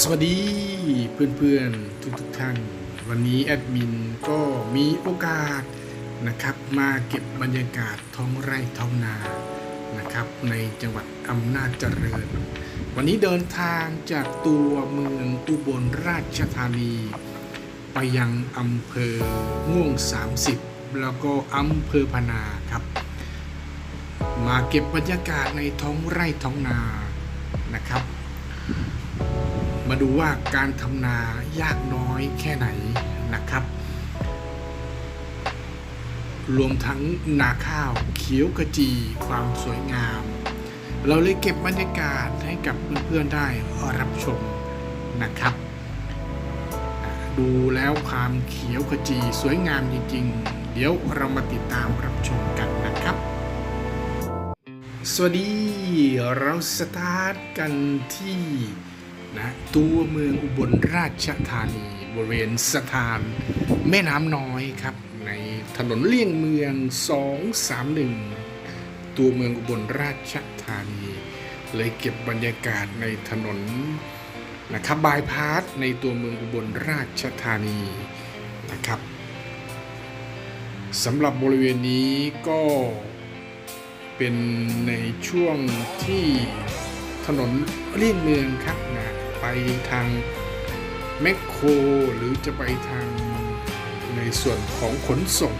สวัสดีเพื่อนๆ ทุกๆท่าน วันนี้แอดมินก็มีโอกาสนะครับ มาเก็บบรรยากาศท้องไร่ท้องนานะครับ ในจังหวัดอำนาจเจริญ วันนี้เดินทางจากตัวเมืองอุบลราชธานี ไปยังอำเภอม่วง 30 แล้วก็อำเภอพนาครับ มาเก็บบรรยากาศในท้องไร่ท้องนานะครับ มาดูว่าการทำนายากน้อยแค่ไหนนะครับ รวมทั้งนาข้าวเขียวกระจีความสวยงาม เราเลยเก็บบรรยากาศให้กับเพื่อนๆได้รับชมนะครับ ดูแล้วความเขียวขจีสวยงามจริงๆ เดี๋ยวเรามาติดตามรับชมกันนะครับสวัสดี เราสตาร์ทกันที่ นะตัวเมืองอุบลราชธานีบริเวณสถานแม่น้ำน้อยครับ ในถนนเลี่ยงเมือง 231 ตัวเมืองอุบลราชธานี เลยเก็บบรรยากาศในถนนนะครับบายพาสในตัวเมืองอุบลราชธานีนะครับสำหรับบริเวณนี้ก็เป็นในช่วงที่ถนนเลี่ยงเมืองครับนะ ไปทางแมคโครหรือจะไปทางในส่วนของขนส่ง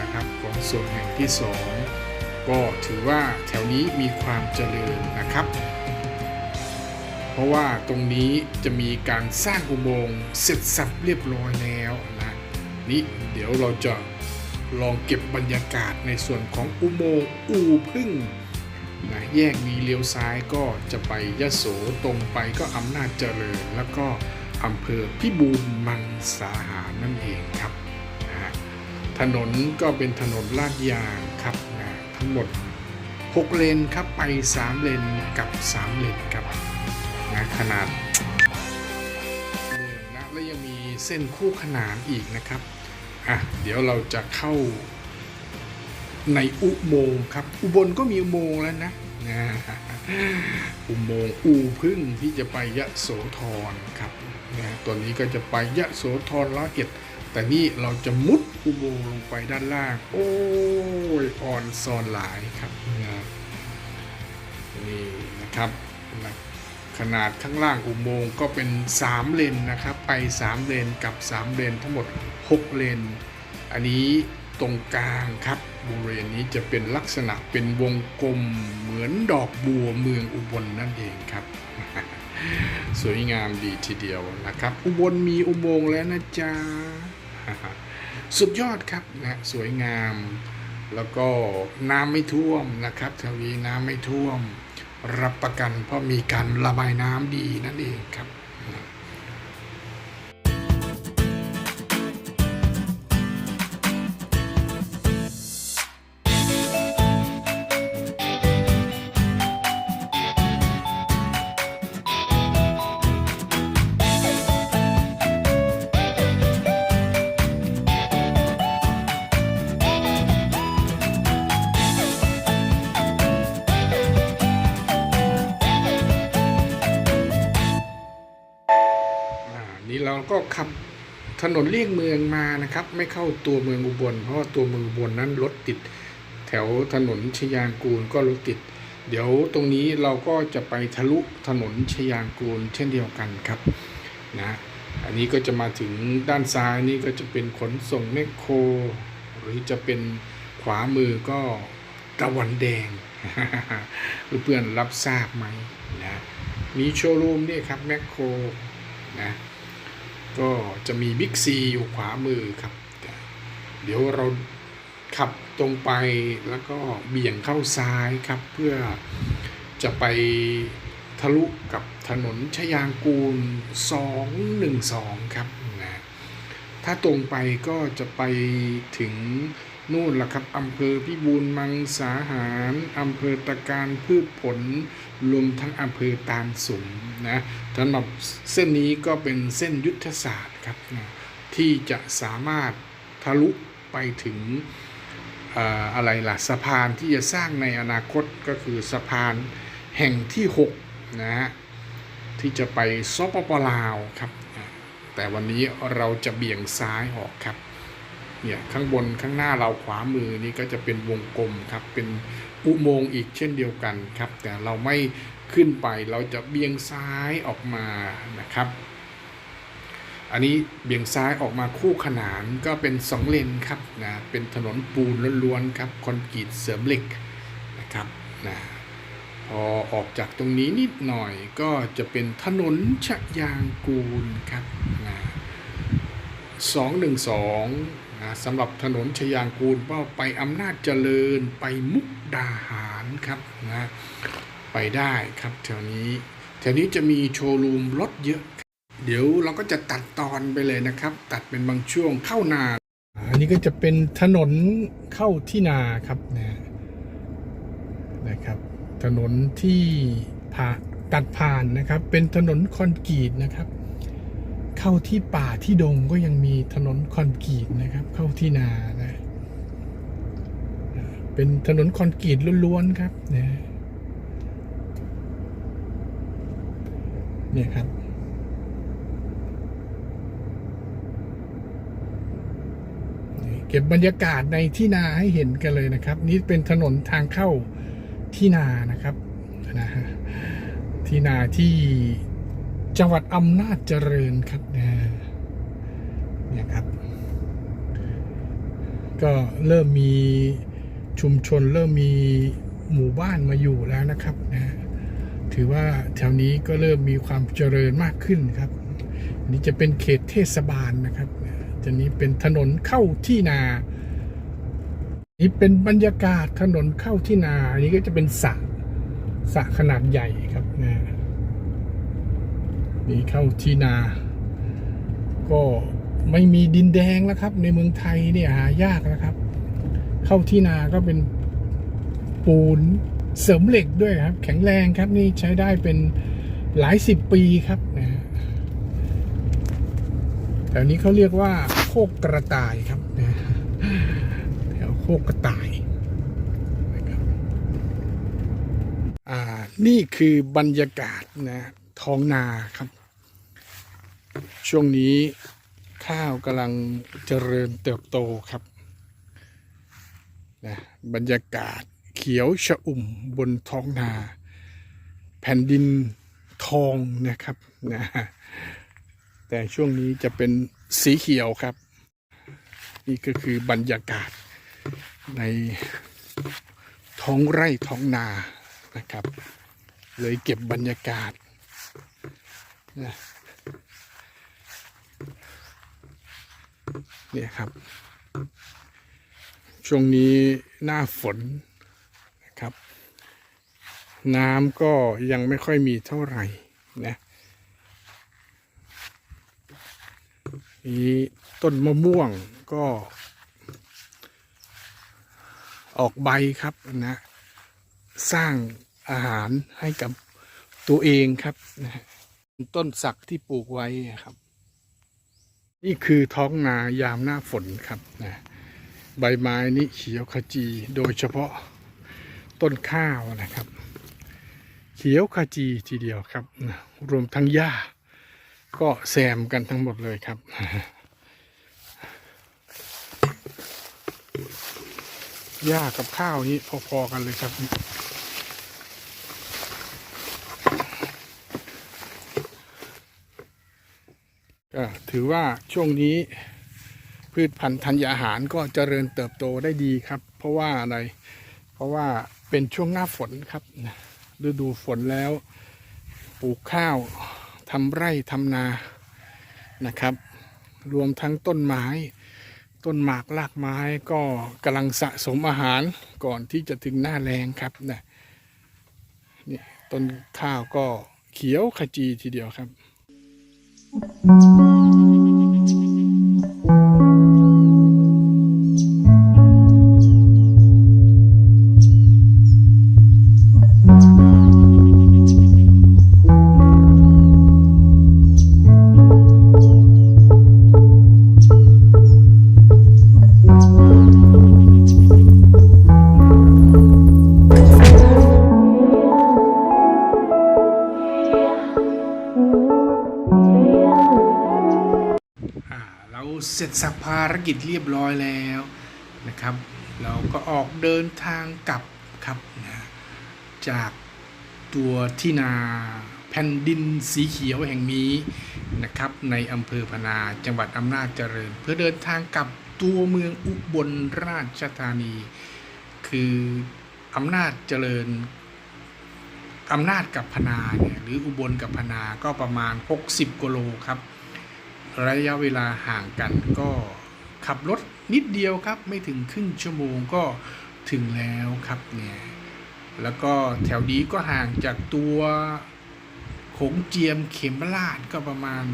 นะครับขนส่งแห่งที่สองก็ถือว่าแถวนี้มีความเจริญนะครับ เพราะว่าตรงนี้จะมีการสร้างอุโมงค์เสร็จสับเรียบร้อยแล้วนะนี่เดี๋ยวเราจะลองเก็บบรรยากาศในส่วนของอุโมงค์อูพึ่ง นะแยกนี้เลี้ยวซ้ายก็จะไปยะโสตรงไปก็อำนาจเจริญ แล้วก็อำเภอพิบูลมังสาหารนั่นเองครับนะถนนก็เป็นถนนลาดยางครับนะทั้งหมด 6 เลนครับไป 3 เลนกับ 3 เลนครับนะขนาดนะและยังมีเส้นคู่ขนานอีกนะครับอะเดี๋ยวเราจะเข้า ในอุโมงค์ครับ อุบลก็มีอุโมงค์แล้วนะอุโมงค์อูพึ่งที่จะไปยะโสธรครับนะตัวนี้ก็จะไปยะโสธรร้อเอ็ด แต่นี่เราจะมุดอุโมงค์ลงไปด้านล่าง โอ้ยอ่อนซอนหลายครับนะนี่นะครับนะขนาดข้างล่างอุโมงค์ก็เป็น 3 เลนนะครับ ไป 3 เลนกับ 3 เลนทั้งหมด 6 เลน อันนี้ตรงกลางครับ บริเวณนี้จะเป็นลักษณะเป็นวงกลมเหมือนดอกบัวเมืองอุบลนั่นเองครับ สวยงามดีทีเดียวนะครับ อุบลมีอุโมงค์แล้วนะจ๊ะสุดยอดครับนะสวยงาม แล้วก็น้ำไม่ท่วมนะครับแถวนี้น้ำไม่ท่วม รับประกันเพราะมีการระบายน้ำดีนั่นเองครับ ขับถนนเลี่ยงเมืองมานะครับ ไม่เข้าตัวเมืองอุบล เพราะตัวเมืองอุบลนั้นรถติด แถวถนนชยางกูลก็รถติด เดี๋ยวตรงนี้เราก็จะไปทะลุถนนชยางกูลเช่นเดียวกันครับนะอันนี้ก็จะมาถึงด้านซ้ายนี่ก็จะเป็นขนส่งแมคโคร หรือจะเป็นขวามือก็ตะวันแดงเพื่อนรับทราบไหมนะมีโชว์รูมนี่ครับแมคโครนะ ก็จะมีบิ๊กซีอยู่ขวามือครับ เดี๋ยวเราขับตรงไปแล้วก็เบี่ยงเข้าซ้ายครับ เพื่อจะไปทะลุกับถนนชยางกูล 212 ครับนะถ้าตรงไปก็จะไปถึง นู่นละครับอำเภอพิบูลมังสาหารอำเภอตะการพืชผลรวมทั้งอำเภอตาลสุมนะสำหรับเส้นนี้ก็เป็นเส้นยุทธศาสตร์ครับนะที่จะสามารถทะลุไปถึงอะไรล่ะสะพานที่จะสร้างในอนาคตก็คือสะพานแห่งที่6นะฮะที่จะไปสปปลาวครับ แต่วันนี้เราจะเบี่ยงซ้ายออกครับ เนี่ยข้างบนข้างหน้าเราขวามือนี่ก็จะเป็นวงกลมครับเป็นอุโมงค์อีกเช่นเดียวกันครับ แต่เราไม่ขึ้นไปเราจะเบี่ยงซ้ายออกมานะครับ อันนี้เบี่ยงซ้ายออกมาคู่ขนานก็เป็นสองเลนครับนะเป็นถนนปูนล้วนๆครับคอนกรีตเสริมเหล็กนะครับนะพอออกจากตรงนี้นิดหน่อยก็จะเป็นถนนชะยางกูลครับนะ212นะ สำหรับถนนชยางกูลเป้าไปอำนาจเจริญไปมุกดาหารครับนะไปได้ครับแถวนี้แถวนี้จะมีโชว์รูมรถเยอะ เดี๋ยวเราก็จะตัดตอนไปเลยนะครับ ตัดเป็นบางช่วงเข้านาอันนี้ก็จะเป็นถนนเข้าที่นาครับนะนะครับ ถนนที่ผ่าตัดผ่านนะครับ เป็นถนนคอนกรีตนะครับ เข้าที่ป่าที่ดงก็ยังมีถนนคอนกรีตนะครับ เข้าที่นานะเป็นถนนคอนกรีตล้วนๆครับนะเนี่ยครับ เก็บบรรยากาศในที่นาให้เห็นกันเลยนะครับ นี่เป็นถนนทางเข้าที่นานะครับนะฮะที่นาที่ จังหวัดอำนาจเจริญครับเนี่ยครับ ก็เริ่มมีชุมชนเริ่มมีหมู่บ้านมาอยู่แล้วนะครับนะถือว่าแถวนี้ก็เริ่มมีความเจริญมากขึ้นครับนนี้จะเป็นเขตเทศบาลนะครับจะนี้เป็นถนนเข้าที่นา นี่เป็นบรรยากาศถนนเข้าที่นา อันนี้ก็จะเป็นสระสระขนาดใหญ่ครับนะ นี่เข้าที่นา ก็ไม่มีดินแดงแล้วครับ ในเมืองไทยเนี่ยหายากนะครับ เข้าที่นาก็เป็นปูนเสริมเหล็กด้วยครับ แข็งแรงครับนี่ใช้ได้เป็นหลายสิบปีครับนะฮะแถวนี้เขาเรียกว่าโคกกระต่ายครับนะแถวโคกกระต่ายนะครับอ่านี่คือบรรยากาศนะท้องนาครับ ช่วงนี้ข้าวกำลังเจริญเติบโตครับนะบรรยากาศเขียวชอุ่มบนท้องนา แผ่นดินทองนะครับนะแต่ช่วงนี้จะเป็นสีเขียวครับ นี่ก็คือบรรยากาศในท้องไร่ท้องนานะครับ เลยเก็บบรรยากาศนะ เนี่ยครับ ช่วงนี้หน้าฝนนะครับ น้ำก็ยังไม่ค่อยมีเท่าไหร่นะนี้ต้นมะม่วงก็ออกใบครับนะ สร้างอาหารให้กับตัวเองครับนะต้นสักที่ปลูกไว้ครับ นี่คือท้องนายามหน้าฝนครับนะใบไม้นี้เขียวขจีโดยเฉพาะต้นข้าวนะครับ เขียวขจีทีเดียวครับนะรวมทั้งหญ้า ก็แซมกันทั้งหมดเลยครับ หญ้ากับข้าวนี้พอๆกันเลยครับ ถือว่าช่วงนี้พืชพันธุ์ธัญญาหารก็เจริญเติบโตได้ดีครับ เพราะว่าอะไร เพราะว่าเป็นช่วงหน้าฝนครับฤดูฝนแล้ว ปลูกข้าวทำไร่ทำนานะครับ รวมทั้งต้นไม้ ต้นหมากลากไม้ก็กำลังสะสมอาหารก่อนที่จะถึงหน้าแรงครับนะนี่ต้นข้าวก็เขียวขจีทีเดียวครับ เเสร็จสับภารกิจเรียบร้อยแล้วนะครับ เราก็ออกเดินทางกลับครับนะจากตัวที่นาแผ่นดินสีเขียวแห่งนี้นะครับในอำเภอพนาจังหวัดอำนาจเจริญ เพื่อเดินทางกลับตัวเมืองอุบลราชธานี คืออำนาจเจริญอำนาจกับพนาเนี่ยหรืออุบลกับพนาก็ประมาณ 60กิโลครับ ระยะเวลาห่างกันก็ขับรถนิดเดียวครับ ไม่ถึงครึ่งชั่วโมงก็ถึงแล้วครับเนี่ยแล้วก็แถวนี้ก็ห่างจากตัวโขงเจียมเข็มราชก็ประมาณ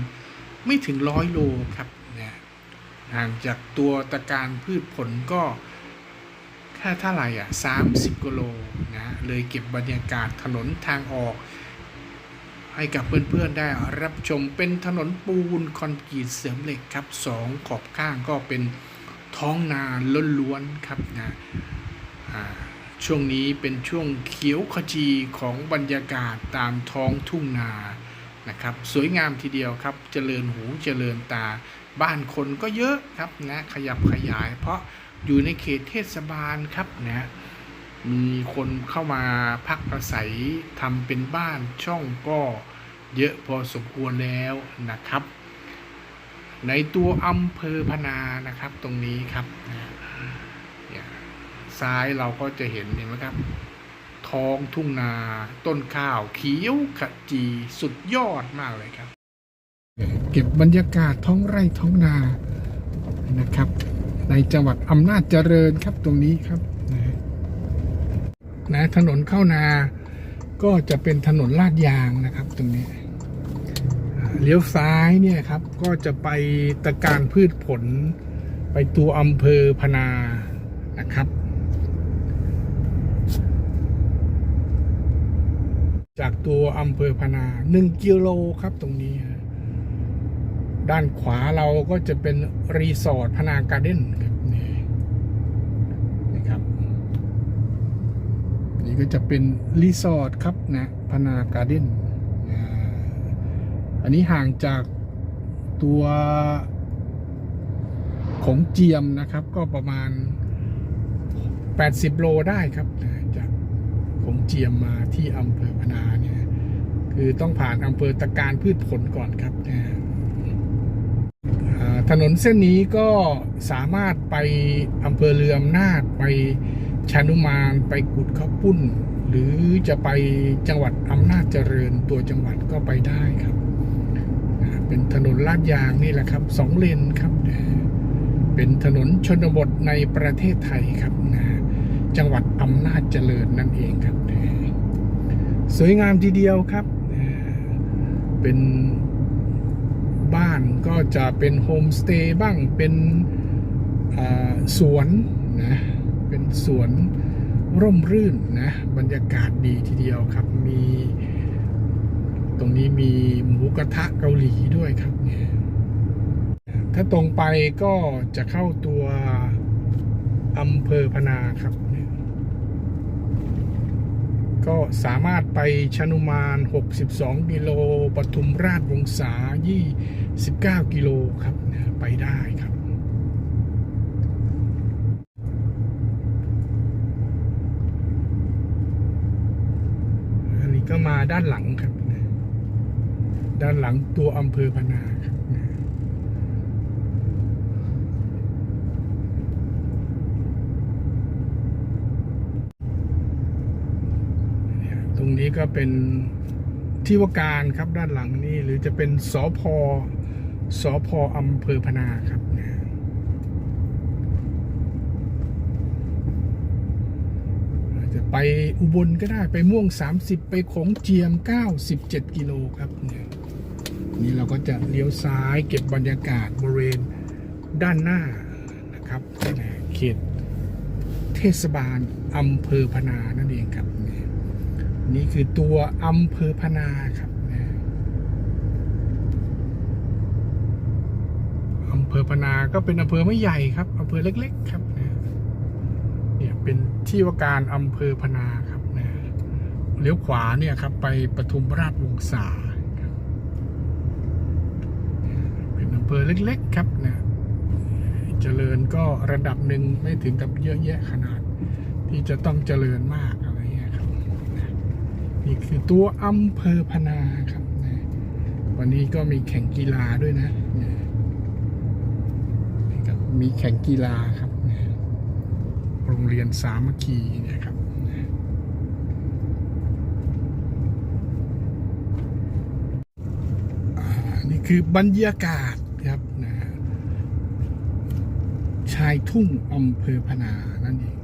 ไม่ถึงร้อยโลครับเนี่ยห่างจากตัวตะการพืชผลก็แค่เท่าไหร่อะ30กิโลนะเลยเก็บบรรยากาศถนนทางออก ให้กับเพื่อนๆได้รับชมเป็นถนนปูนคอนกรีตเสริมเหล็กครับสองขอบข้างก็เป็นท้องนาล้วนๆครับนะช่วงนี้เป็นช่วงเขียวขจีของบรรยากาศตามท้องทุ่งนานะครับ สวยงามทีเดียวครับเจริญหูเจริญตา บ้านคนก็เยอะครับนะขยับขยาย เพราะอยู่ในเขตเทศบาลครับนะ มีคนเข้ามาพักอาศัยทำเป็นบ้านช่องก็เยอะพอสมควรแล้วนะครับ ในตัวอำเภอพนานะครับตรงนี้ครับซ้ายเราก็จะเห็นเห็นไหมครับ ท้องทุ่งนาต้นข้าวเขียวขจีสุดยอดมากเลยครับ เก็บบรรยากาศท้องไร่ท้องนานะครับ ในจังหวัดอำนาจเจริญครับตรงนี้ครับ นะถนนเข้านา ก็จะเป็นถนนลาดยางนะครับ ตรงนี้เลี้ยวซ้ายเนี่ยครับ ก็จะไปตะการพืชผล ไปตัวอำเภอพนานะครับ จากตัวอำเภอพนาหนึ่งกิโลครับตรงนี้ ด้านขวาเราก็จะเป็นรีสอร์ทพนาการ์เด้นครับนี่นะครับ นี่ก็จะเป็นรีสอร์ทครับนะพนาการ์เด้นอันนี้ห่างจากตัวของเจียมนะครับ ก็ประมาณ 80 โลได้ครับจากของเจียมมาที่อำเภอพนาเนี่ยคือต้องผ่านอำเภอตะการพืชผลก่อนครับนะอ่าถนนเส้นนี้ก็สามารถไปอำเภอเรืออำนาจไป ชานุมานไปกุดข้าวปุ้น หรือจะไปจังหวัดอำนาจเจริญตัวจังหวัดก็ไปได้ครับเป็นถนนลาดยางนี่แหละครับสองเลนครับ เป็นถนนชนบทในประเทศไทยครับนะจังหวัดอำนาจเจริญนั่นเองครับ สวยงามทีเดียวครับ เป็นบ้านก็จะเป็นโฮมสเตย์บ้างเป็นสวนนะ เป็นสวนร่มรื่นนะ บรรยากาศดีทีเดียวครับ มี ตรงนี้มีหมูกระทะเกาหลีด้วยครับเนี่ยถ้าตรงไปก็จะเข้าตัวอำเภอพนาครับ ก็สามารถไปชนุมาน 62 กิโลปทุมราชวงศา29 กิโลครับ ไปได้ครับ อันนี้ก็มา ด้านหลังครับ ด้านหลังตัวอำเภอพนาครับตรงนี้ก็เป็นที่ว่าการครับด้านหลังนี่หรือจะเป็นสอพอสอพออำเภอพนาครับเนี่ยอา จะไปอุบลก็ได้ไปม่วง 30 ไปโขงเจียม 97 กิโลครับเนี่ยนี่เราก็จะเลี้ยวซ้ายเก็บบรรยากาศบริเวณด้านหน้านะครับนะเขตเทศบาลอำเภอพนานั่นเองครับนี่ยนี่คือตัวอำเภอพนาครับอำเภอพนาก็เป็นอำเภอไม่ใหญ่ครับอำเภอเล็ก ๆ ครับ เป็นที่ว่าการอำเภอพนาครับเนี่ยเลี้ยวขวาเนี่ยครับไปปทุมราชวงศาเป็นอำเภอเล็กๆครับเนี่ยเจริญก็ระดับหนึ่งไม่ถึงกับเยอะแยะขนาด ที่จะต้องเจริญมากอะไรเงี้ยครับนี่คือตัวอำเภอพนาครับนะวันนี้ก็มีแข่งกีฬาด้วยนะมีแข่งกีฬาครับ รงเรียนสามัคคีเนี่ยครับนี่คือบรรยากาศครับนะชายทุ่งอำเภอพนานั่นเอง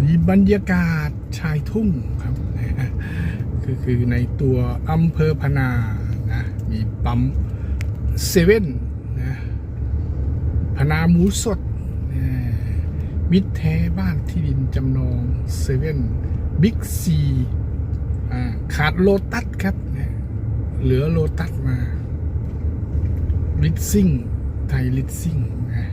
มีบรรยากาศชายทุ่งครับ นะคือในตัวอำเภอพนานะมีปั๊มเซเว่นนะพนาหมูสดนะมิตรแท้บ้านที่ดินจำนองเซเว่นบิ๊กซีขาดโลตัสครับนะเหลือโลตัสมาลิทซิ่งไทยลิทซิ่งนะ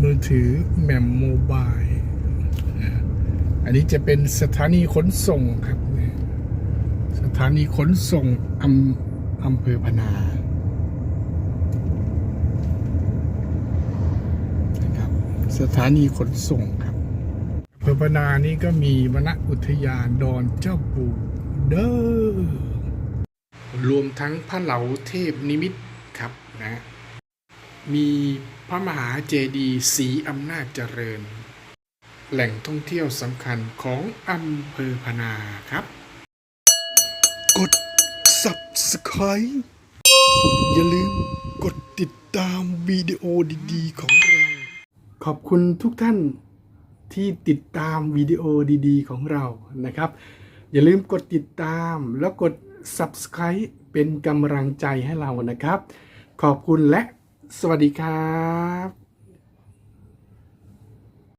มือ ถือแหม่มโมบายอันนี้จะเป็นสถานีขนส่งครับ สถานีขนส่งอำอำเภอพนานะครับสถานีขนส่งครับอำเภอพนานี่ก็มีวนอุทยานดอนเจ้าปู่เด้อรวมทั้งพระเหลาเทพนิมิตครับนะ มีพระมหาเจดีย์ศรีอำนาจเจริญ แหล่งท่องเที่ยวสำคัญของอำเภอพนาครับ กด subscribe อย่าลืมกดติดตามวิดีโอดีๆ ของเรา ขอบคุณทุกท่านที่ติดตามวิดีโอดีๆ ของเรานะครับ อย่าลืมกดติดตามแล้วกด subscribe เป็นกำลังใจให้เรานะครับ ขอบคุณและ สวัสดีครับ